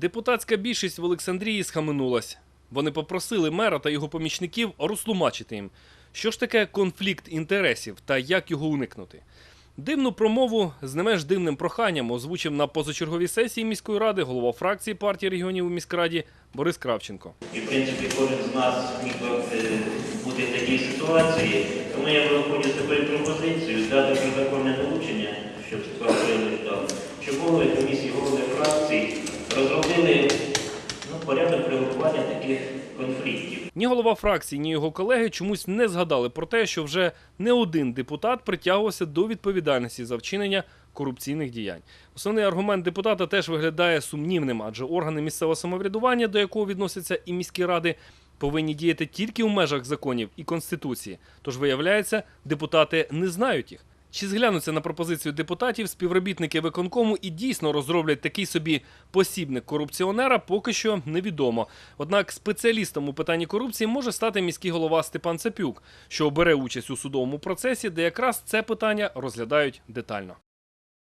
Депутатська більшість в Олександрії схаменулась. Вони попросили мера та його помічників розтлумачити їм, що ж таке конфлікт інтересів та як його уникнути. Дивну промову з не менш дивним проханням озвучив на позачерговій сесії міської ради голова фракції партії регіонів у міськраді Борис Кравченко. І, в принципі, кожен з нас міг е, бути в такій ситуації. Тому я виходжу такою пропозицією дати протокольне долучення, щоб справили там, щоб голови комісії, голови фракцій розробили ну, порядок реагування таких конфліктів. Ні голова фракції, ні його колеги чомусь не згадали про те, що вже не один депутат притягувався до відповідальності за вчинення корупційних діянь. Основний аргумент депутата теж виглядає сумнівним, адже органи місцевого самоврядування, до якого відносяться і міські ради, повинні діяти тільки в межах законів і конституції. Тож виявляється, депутати не знають їх. Чи зглянуться на пропозицію депутатів співробітники виконкому і дійсно розроблять такий собі посібник корупціонера, поки що невідомо. Однак спеціалістом у питанні корупції може стати міський голова Степан Цепюк, що бере участь у судовому процесі, де якраз це питання розглядають детально.